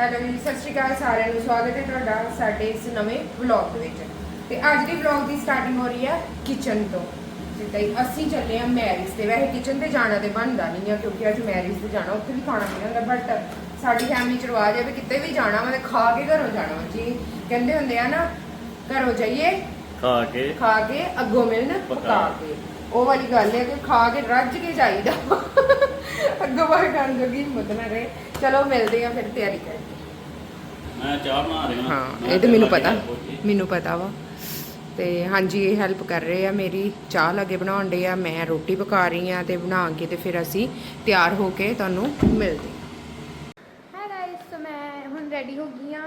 Hello ਜੀ ਸਤਿ ਸ਼੍ਰੀ ਅਕਾਲ ਸਾਰਿਆਂ ਨੂੰ। ਸਵਾਗਤ ਹੈ ਤੁਹਾਡਾ ਸਾਡੇ ਇਸ ਨਵੇਂ ਵਲੌਗ ਦੇ ਵਿੱਚ। ਤੇ ਅੱਜ ਦੀ ਵਲੌਗ ਦੀ ਸਟਾਰਟਿੰਗ ਹੋ ਰਹੀ ਹੈ ਕਿਚਨ ਤੋਂ। ਜਿੱਦਾਂ ਹੀ ਅਸੀਂ ਚੱਲੇ ਆ ਮੈਰਿਜ ਤੇ। ਵੈਸੇ ਕਿਚਨ ਤੇ ਜਾਣਾ ਤੇ ਬਣਦਾ ਨਹੀਂ ਆ ਕਿਉਂਕਿ ਅੱਜ ਮੈਰਿਜ ਤੇ ਜਾਣਾ ਉੱਥੇ ਵੀ ਖਾਣਾ ਨਹੀਂ ਹੁੰਦਾ ਬਟ ਸਾਡੀ ਫੈਮਿਲੀ ਚ ਰਿਵਾਜ ਹੈ ਵੀ ਕਿਤੇ ਵੀ ਜਾਣਾ ਵਾ ਤੇ ਖਾ ਕੇ ਘਰੋਂ ਜਾਣਾ ਜੀ ਕਹਿੰਦੇ ਹੁੰਦੇ ਆ ਨਾ ਘਰੋਂ ਜਾਈਏ ਖਾ ਕੇ। ਖਾ ਕੇ ਅੱਗੋਂ ਮਿਲਣ ਪਕਾ ਕੇ। ਉਹ ਵਾਲੀ ਗੱਲ ਹੈ ਕਿ ਖਾ ਕੇ ਰੱਜ ਕੇ ਜਾਈਦਾ। ਅੱਗੋਂ ਬਾਹਰ ਖਾਣ ਜੋਗੀ ਹਿੰਮਤ ਨਾ ਰਹੇ। ਚਲੋ ਮਿਲਦੇ ਆ ਫਿਰ ਤਿਆਰੀ ਕਰਕੇ। ਮੈਂ ਚਾਹ ਬਣਾ ਰਿਹਾ। ਹਾਂ ਇਹ ਤਾਂ ਮੈਨੂੰ ਪਤਾ। ਮੈਨੂੰ ਪਤਾ ਵਾ। ਤੇ ਹਾਂਜੀ ਇਹ ਹੈਲਪ ਕਰ ਰਹੇ ਆ। ਮੇਰੀ ਚਾਹ ਲੱਗੇ ਬਣਾਉਣ ਦੇ ਆ। ਮੈਂ ਰੋਟੀ ਪਕਾ ਰਹੀ ਆ ਤੇ ਬਣਾ ਕੇ ਤੇ ਫਿਰ ਅਸੀਂ ਤਿਆਰ ਹੋ ਕੇ ਤੁਹਾਨੂੰ ਮਿਲਦੇ ਹਾਈ ਗਾਇਸ ਸੋ ਮੈਂ ਹੁਣ ਰੈਡੀ ਹੋ ਗਈ ਆ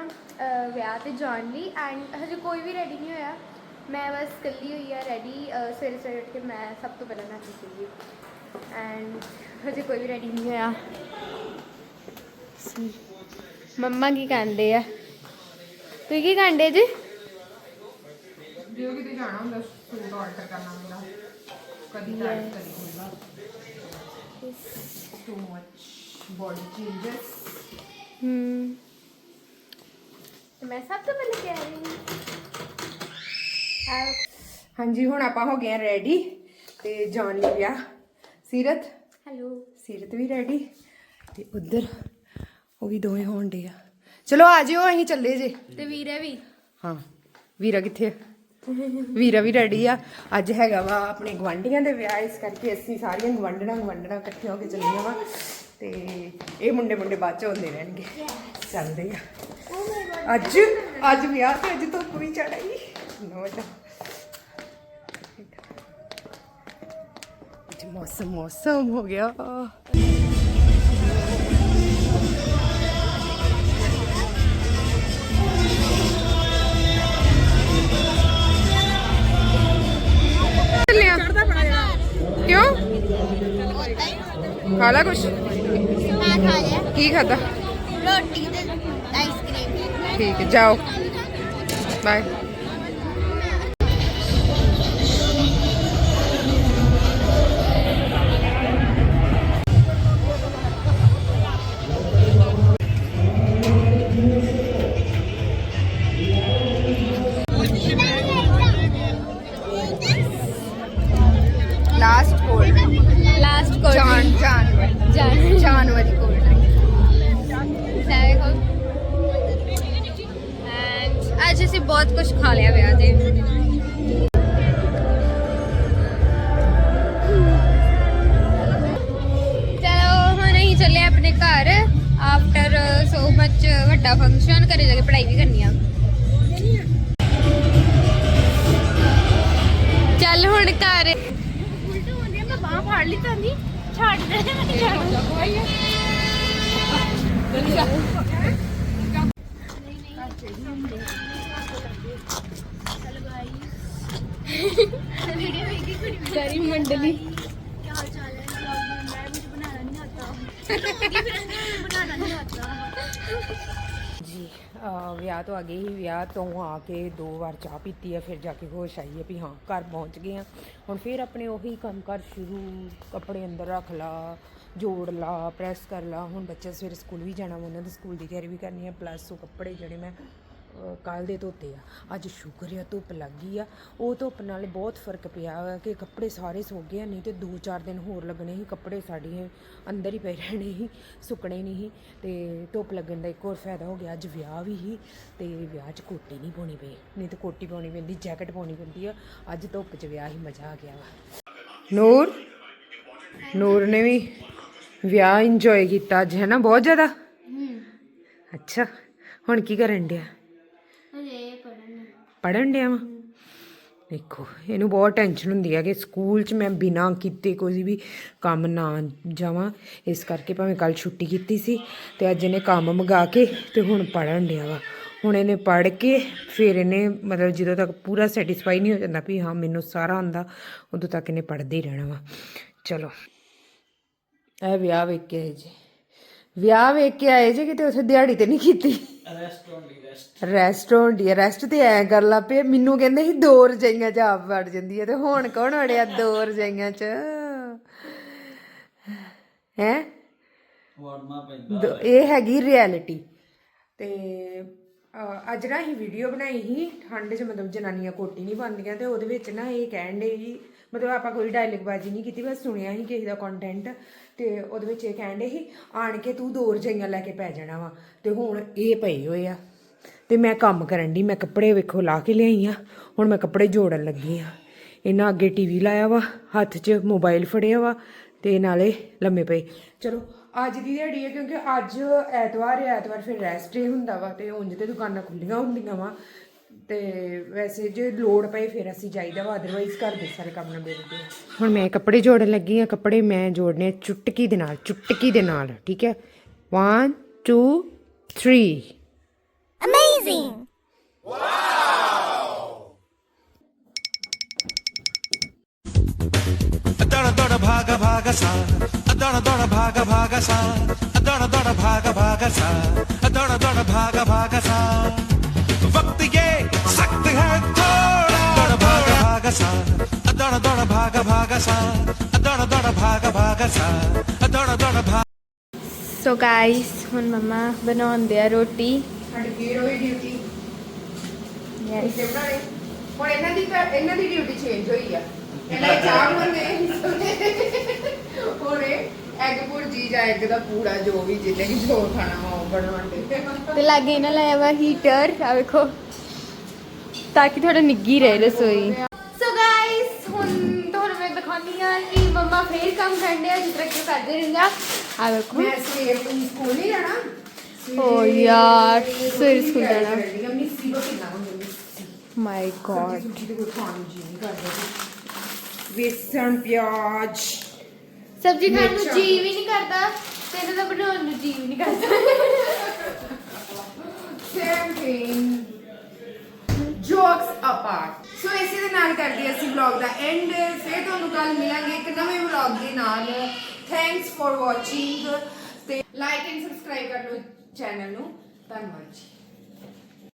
ਵਿਆਹ ਤੇ ਜਾਣ ਲਈ। ਐਂਡ ਹਜੇ ਕੋਈ ਵੀ ਰੈਡੀ ਨਹੀਂ ਹੋਇਆ। ਮੈਂ ਬਸ ਇਕੱਲੀ ਹੋਈ ਆ ਰੈਡੀ ਸਵੇਰੇ ਸਵੇਰੇ ਉੱਠ ਕੇ ਮੈਂ ਸਭ ਤੋਂ ਪਹਿਲਾਂ ਨਹਾਤੀ ਸੀਗੀ ਐਂਡ ਹਜੇ ਕੋਈ ਵੀ ਰੈਡੀ ਨਹੀਂ ਹੋਇਆ। ਸੀ ਮੰਮਾ ਕੀ ਕਹਿੰਦੇ ਆ? ਤੁਸੀਂ ਕੀ ਕਹਿੰਦੇ ਜੀ? ਜਦੋਂ ਕਿਤੇ ਜਾਣਾ ਹੁੰਦਾ ਸੂਟ ਆਰਡਰ ਕਰਨਾ ਹੁੰਦਾ ਕਦੀ ਟਾਈਮ ਕਦੀ ਹੁੰਦਾ। ਟੂ ਮੱਚ ਬੋਡੀ ਚੇਂਜਸ ਹਮ ਤੇ ਮੈਂ ਸਭ ਤੋਂ ਪਹਿਲਾਂ ਕਹਿ ਰਹੀ ਹਾਂ। ਹਾਂਜੀ ਹੁਣ ਆਪਾਂ ਹੋ ਗਏ ਆ ਰੈਡੀ ਤੇ ਜਾਣ ਲਈ ਵਿਆਹ ਸੀਰਤ? ਹੈਲੋ ਸੀਰਤ ਵੀ ਰੈਡੀ ਤੇ ਉਧਰ ਉਹ ਵੀ ਦੋਵੇਂ ਹੋਣ ਡੇ ਆ। ਚਲੋ ਆ ਜਿਓ ਅਸੀਂ ਚੱਲੇ ਜੇ। ਤੇ ਵੀਰੇ ਵੀ। ਹਾਂ ਵੀਰਾ ਕਿੱਥੇ ਆ? ਵੀਰਾ ਵੀ ਰੈਡੀ ਆ। ਅੱਜ ਹੈਗਾ ਵਾ ਆਪਣੇ ਗਵਾਂਢੀਆਂ ਦੇ ਵਿਆਹ ਇਸ ਕਰਕੇ ਅਸੀਂ ਸਾਰੀਆਂ ਗਵਾਂਢਣਾ ਗਵਾਂਢਣਾ ਇਕੱਠੀਆਂ ਹੋ ਕੇ ਚੱਲੀਆਂ ਵਾ। ਤੇ ਇਹ ਮੁੰਡੇ ਮੁੰਡੇ ਬਾਅਦ ਚ ਹੁੰਦੇ ਰਹਿਣਗੇ। ਚੱਲਦੇ ਆ। ਅੱਜ ਅੱਜ ਵਿਆਹ ਤੇ ਅੱਜ ਧੁੱਪ ਵੀ ਚੜਾਈ ਨੋ ਜਾ। ਮੌਸਮ ਮੌਸਮ ਹੋ ਗਿਆ। ਖਾ ਲਾ ਕੁਛ? ਮੈਂ ਖਾ ਲਿਆ। ਕੀ ਖਾਦਾ ਰੋਟੀ ਤੇ ਆਈਸਕ੍ਰੀਮ ਠੀਕ ਹੈ ਜਾਓ। ਬਾਏ ਬਹੁਤ ਕੁਝ ਖਾ ਲਿਆ ਵਿਆਹ ਤੇ। ਚਲੋ ਹੁਣ ਅਸੀਂ ਚੱਲੇ ਆਪਣੇ ਘਰ। ਆਫਟਰ ਸੋ ਮਚ ਵੱਡਾ ਫੰਕਸ਼ਨ ਘਰੇ ਜਾ ਕੇ ਪੜ੍ਹਾਈ ਵੀ ਕਰਨੀ ਆ। ਚੱਲ ਹੁਣ ਘਰ। ਉਲਟ ਹੁੰਦੀ ਮੈਂ ਬਾਹ ਫੜ ਲਈ ਤਾਂ ਨਹੀਂ। ਛੱਡ ਦੇ ਮੈਂ ਛੱਡ ਸਾਰੀ ਮੰਡਲੀ क्या हाल चाल है ब्लॉग बन रहा है मुझे बनाना नहीं आता बनाना नहीं आता ਜੀ ਅਹ ਵਿਆਹ ਤੋਂ ਆ ਗਏ ਹੀ ਵਿਆਹ ਤੋਂ ਆ ਕੇ ਦੋ ਵਾਰ ਚਾਹ ਪੀਤੀ ਹੈ ਫਿਰ ਜਾ ਕੇ ਹੋਸ਼ ਆਈ ਹੈ ਵੀ ਹਾਂ ਘਰ ਪਹੁੰਚ ਗਏ ਆ ਹੁਣ ਫਿਰ ਆਪਣੇ ਉਹੀ ਕੰਮ ਕਰ ਸ਼ੁਰੂ ਕੱਪੜੇ ਅੰਦਰ ਰੱਖ ਲਾ ਜੋੜ ਲਾ ਪ੍ਰੈਸ ਕਰ ਲਾ ਹੁਣ ਬੱਚੇ ਸਵੇਰੇ ਸਕੂਲ ਵੀ ਜਾਣਾ ਵਾ, ਉਹਨਾਂ ਦੇ ਸਕੂਲ ਦੀ ਤਿਆਰੀ ਵੀ ਕਰਨੀ ਹੈ ਪਲੱਸ ਉਹ ਕੱਪੜੇ ਜਿਹੜੇ ਮੈਂ ਕੱਲ ਦੇ ਧੋਤੇ ਆ। ਅੱਜ ਸ਼ੁਕਰ ਆ ਧੁੱਪ ਲੱਗ ਆ। ਉਹ ਧੁੱਪ ਨਾਲ ਬਹੁਤ ਫ਼ਰਕ ਪਿਆ ਕਿ ਕੱਪੜੇ ਸਾਰੇ ਸੁੱਕ ਗਏ ਨਹੀਂ ਤੇ 2-4 ਦਿਨ ਹੋਰ ਲੱਗਣੇ ਸੀ ਕੱਪੜੇ ਸਾਡੇ ਅੰਦਰ ਹੀ ਪਏ ਰਹਿਣੇ ਸੀ ਸੁੱਕਣੇ ਨਹੀਂ ਸੀ ਤੇ ਧੁੱਪ ਲੱਗਣ ਦਾ ਇੱਕ ਹੋਰ ਫਾਇਦਾ ਹੋ ਗਿਆ ਅੱਜ ਵਿਆਹ ਵੀ ਸੀ ਤੇ ਵਿਆਹ 'ਚ ਕੋਟੀ ਨਹੀਂ ਪਾਉਣੀ ਪਈ ਨਹੀਂ ਤੇ ਕੋਟੀ ਪਾਉਣੀ ਪੈਂਦੀ ਜੈਕਟ ਪਾਉਣੀ ਪੈਂਦੀ ਆ ਅੱਜ ਧੁੱਪ 'ਚ ਵਿਆਹ ਹੀ ਮਜ਼ਾ ਆ ਗਿਆ ਵਾ। ਨੂਰ ਨੂਰ ਨੇ ਵੀ ਵਿਆਹ ਇੰਜੋਏ ਕੀਤਾ ਅੱਜ ਹੈ ਨਾ ਬਹੁਤ ਜ਼ਿਆਦਾ? ਅੱਛਾ ਹੁਣ ਕੀ ਕਰਨ ਡਿਆ? ਪੜਨ ਡਿਆ ਵਾ। ਦੇਖੋ, ਇਹਨੂੰ ਬਹੁਤ ਟੈਨਸ਼ਨ ਹੁੰਦੀ ਹੈ ਕਿ ਸਕੂਲ 'ਚ ਮੈਂ ਬਿਨਾਂ ਕੀਤੇ ਕੋਈ ਵੀ ਕੰਮ ਨਾ ਜਾਵਾਂ। ਇਸ ਕਰਕੇ ਭਾਵੇਂ ਕੱਲ ਛੁੱਟੀ ਕੀਤੀ ਸੀ ਤੇ ਅੱਜ ਇਹਨੇ ਕੰਮ ਮੰਗਾ ਕੇ ਤੇ ਹੁਣ ਪੜਨ ਡਿਆ ਵਾ। ਹੁਣ ਇਹਨੇ ਪੜ ਕੇ ਫਿਰ ਇਹਨੇ ਮਤਲਬ ਜਦੋਂ ਤੱਕ ਪੂਰਾ ਸੈਟੀਸਫਾਈ ਨਹੀਂ ਹੋ ਜਾਂਦਾ ਵੀ ਹਾਂ, ਮੈਨੂੰ ਸਾਰਾ ਆਉਂਦਾ, ਉਦੋਂ ਤੱਕ ਇਹਨੇ ਪੜ੍ਹਦੇ ਹੀ ਰਹਿਣਾ ਵਾ। ਚਲੋ, ਇਹ ਵਿਆਹ ਵੇਖ ਕੇ ਜੀ। ਵਿਆਹ ਵੇਖ ਕੇ ਆਏ ਜੀ ਕਿਤੇ ਉੱਥੇ ਦਿਹਾੜੀ ਤੇ ਨਹੀਂ ਕੀਤੀ। ਰੈਸਟ ਹੋਣ ਦੀ ਰੈਸਟ ਤੇ ਐ ਕਰ ਲਾ ਪਏ ਮੈਨੂੰ ਕਹਿੰਦੇ ਸੀ ਦੋ ਰਜਾਈਆਂ ਚ ਆਪ ਵੜ ਜਾਂਦੀ ਹੈ ਤੇ ਹੁਣ ਕੌਣ ਵੜਿਆ ਦੋ ਰਜਾਈਆਂ ਚ? ਹੈ? ਵੜਨਾ ਪੈਂਦਾ ਇਹ ਹੈਗੀ ਰਿਐਲਿਟੀ ਤੇ ਅੱਜ ਨਾ ਹੀ ਵੀਡੀਓ ਬਣਾਈ ਸੀ। ਠੰਡ 'ਚ ਮਤਲਬ ਜਨਾਨੀਆਂ ਕੋਟੀ ਨਹੀਂ ਪਾਉਂਦੀਆਂ ਤੇ ਉਹਦੇ ਵਿੱਚ ਨਾ ਇਹ ਕਹਿਣ ਦੇ ਸੀ ਮਤਲਬ ਆਪਾਂ ਕੋਈ ਡਾਇਲੌਗਬਾਜ਼ੀ ਨਹੀਂ ਕੀਤੀ, ਬਸ ਸੁਣਿਆ ਸੀ ਕਿਸੇ ਦਾ ਕੰਟੈਂਟ ਤੇ ਉਹਦੇ ਵਿੱਚ ਇਹ ਕਹਿਣ ਦੇ ਸੀ, ਆਣ ਕੇ ਤੂੰ ਦੋ ਰਜਾਈਆਂ ਲੈ ਕੇ ਪੈ ਜਾਣਾ ਵਾ। ਤੇ ਹੁਣ ਇਹ ਪਏ ਹੋਏ ਆ। ਤੇ ਮੈਂ ਕੰਮ ਕਰਨ ਦੀ ਮੈਂ ਕੱਪੜੇ ਵੇਖੋ ਲਾ ਕੇ ਲਿਆਈ ਆ। ਹੁਣ ਮੈਂ ਕੱਪੜੇ ਜੋੜਨ ਲੱਗੀ ਆ। ਇਹਨਾਂ ਅੱਗੇ ਟੀਵੀ ਲਾਇਆ ਵਾ, ਹੱਥ 'ਚ ਮੋਬਾਈਲ ਫੜਿਆ ਵਾ ਤੇ ਨਾਲੇ ਲੰਮੇ ਪਏ। ਚਲੋ, ਅੱਜ ਦੀ ਦਿਹਾੜੀ ਹੈ ਕਿਉਂਕਿ ਅੱਜ ਐਤਵਾਰ ਹੈ ਐਤਵਾਰ ਫਿਰ ਰੈਸਟ ਡੇ ਹੁੰਦਾ ਵਾ ਤੇ ਉਂਝ ਤੇ ਦੁਕਾਨਾਂ ਖੁੱਲੀਆਂ ਹੁੰਦੀਆਂ ਵਾ। ਤੇ ਵੈਸੇ ਜੇ ਲੋੜ ਪਏ ਫਿਰ ਅਸੀਂ ਜਾਈਦਾ ਵਾ ਅਦਰਵਾਈਜ਼ ਘਰ ਦੇ ਸਾਰੇ ਕੰਮ ਨਿਬੇੜਦੇ ਆ ਹੁਣ ਮੈਂ ਕੱਪੜੇ ਜੋੜਨ ਲੱਗੀ ਆ ਕੱਪੜੇ ਮੈਂ ਜੋੜਨੇ ਆ ਚੁਟਕੀ ਦੇ ਨਾਲ ਚੁਟਕੀ ਦੇ ਨਾਲ ਠੀਕ ਹੈ? 1 2 3 ਅਮੇਜ਼ਿੰਗ ਦੜ ਦੜ ਭਾਗ ਭਾਗ ਸਾ ਦੜ ਦੜ ਭਾਗ ਭਾਗ ਸਾ ਦੜ ਦੜ ਭਾਗ ਭਾਗ ਸਾ। ਸੋ ਗਾਇਸ ਹੁਣ ਮਮਾ ਬਣਾਉਂਦੇ ਆ ਰੋਟੀ। ਤੇ ਲਾਗੇ ਇਹਨਾਂ ਲਾਇਆ ਵਾ ਹੀਟਰ ਆ ਵੇਖੋ। ਤਾਂ ਕਿ ਥੋੜਾ ਨਿੱਗੀ ਰਹੇ ਰਸੋਈ। ਤੁਹਾਨੂੰ ਮੈਂ ਦਿਖਾਉਂਦੀ ਆ ਕਿ ਮੰਮਾ ਫੇਰ ਕੰਮ ਕਰਦੇ ਆ ਜਿਸ ਤਰ੍ਹਾਂ ਕਿ ਉਹ ਕਰਦੇ ਰਹਿੰਦੇ ਆ। ਆ ਵੇਖੋ। ਮੈਂ ਸਵੇਰ ਨੂੰ ਸਕੂਲ ਨਹੀਂ ਜਾਣਾ। ਓ ਯਾਰ, ਸਵੇਰੇ ਸਕੂਲ ਜਾਣਾ। ਮਿੱਸੀ ਕੋ ਕਿੰਨਾ ਹੁੰਦਾ ਮਾਈ ਗॉड ਸਬਜ਼ੀ ਤੇ ਕੋਈ ਖਾਣ ਨੂੰ ਜੀ ਨਹੀਂ ਕਰਦਾ ਵੇਸਣ ਪਿਆਜ਼ ਸਬਜ਼ੀ ਖਾਣ ਨੂੰ। ਜੀ ਵੀ ਨਹੀਂ ਕਰਦਾ ਤੇ ਇਹਨਾਂ ਦਾ ਬਣਾਉਣ ਨੂੰ ਜੀ ਵੀ ਨਹੀਂ ਕਰਦਾ। Same thing. Jokes apart so ਇਸੇ ਦੇ ਨਾਲ ਕਰਦੇ ਅਸੀਂ ਵਲੌਗ ਦਾ ਐਂਡ ਫਿਰ ਤੁਹਾਨੂੰ ਕੱਲ ਮਿਲਾਂਗੇ ਇੱਕ ਨਵੇਂ ਵਲੌਗ ਦੇ ਨਾਲ। ਥੈਂਕਸ ਫॉर ਵਾਚਿੰਗ ਤੇ ਲਾਈਕ ਐਂਡ ਸਬਸਕ੍ਰਾਈਬ ਕਰ ਲਓ ਚੈਨਲ ਨੂੰ। ਧੰਨਵਾਦ ਜੀ।